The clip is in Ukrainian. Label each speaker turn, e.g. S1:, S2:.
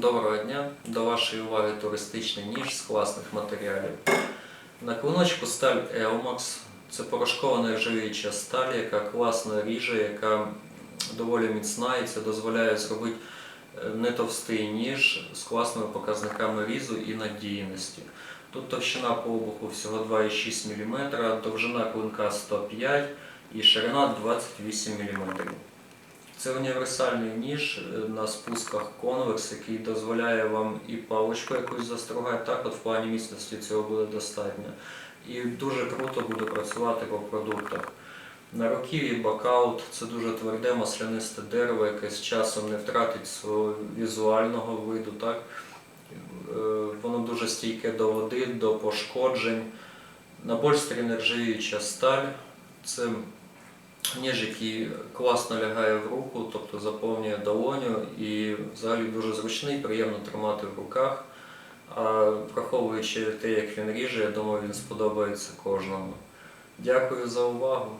S1: Доброго дня! До вашої уваги туристичний ніж з класних матеріалів. На клиночку сталь Elmax. Це порошкова нержавіюча сталь, яка класно ріже, яка доволі міцна і це дозволяє зробити е, не товстий ніж з класними показниками різу і надійності. Тут товщина по обуху всього 2,6 мм, довжина клинка 105 і ширина 28 мм. Це універсальний ніж е, на спусках конверс, який дозволяє вам і паличку якусь застругати, так от в плані міцності цього буде достатньо. І дуже круто буде працювати по продуктах. На руків'ї бакаут це дуже тверде маслянисте дерево, яке з часом не втратить свого візуального виду. Так? Е, Воно дуже стійке до води, до пошкоджень. На больстрі нержавіюча сталь. Це ніж, який класно лягає в руку, тобто заповнює долоню і взагалі дуже зручний, приємно тримати в руках. А враховуючи те, як він ріже, я думаю, він сподобається кожному. Дякую за увагу.